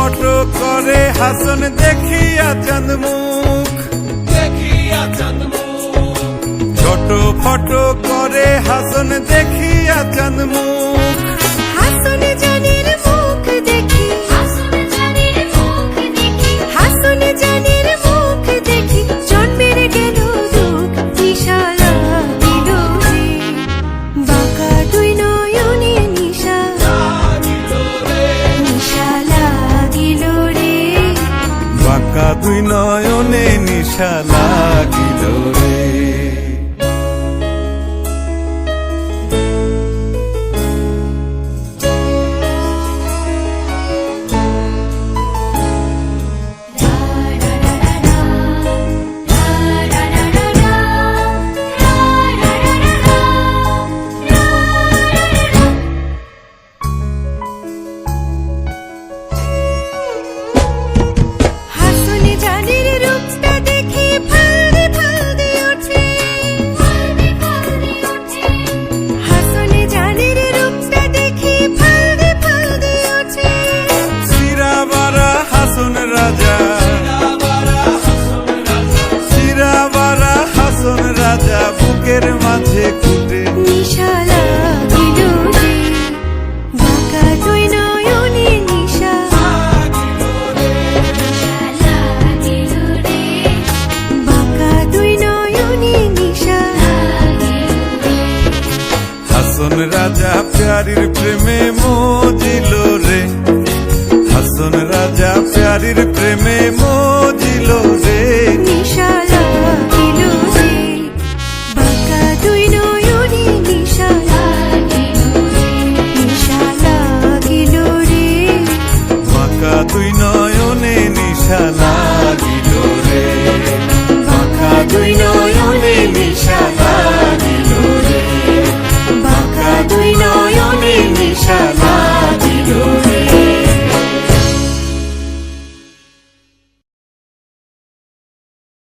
Photo করে হাসন দেখিয়া চন্দমুখ দেখিয়া চন্দমুখ ছোট ফটো করে হাসন দেখিয়া চাঁদ বাঁকা দুই নয়নে নিশা লাগিল রে। বুকের মাঝে কুটে নিশা লাগিল রে বাঁকা দুই নয়নে নিশা। বাঁকা দুই নয়নে নিশা। হাসন রাজা প্যারির প্রেমে মজিল রে। হাসন রাজা প্যারির প্রেমে মজিল রে।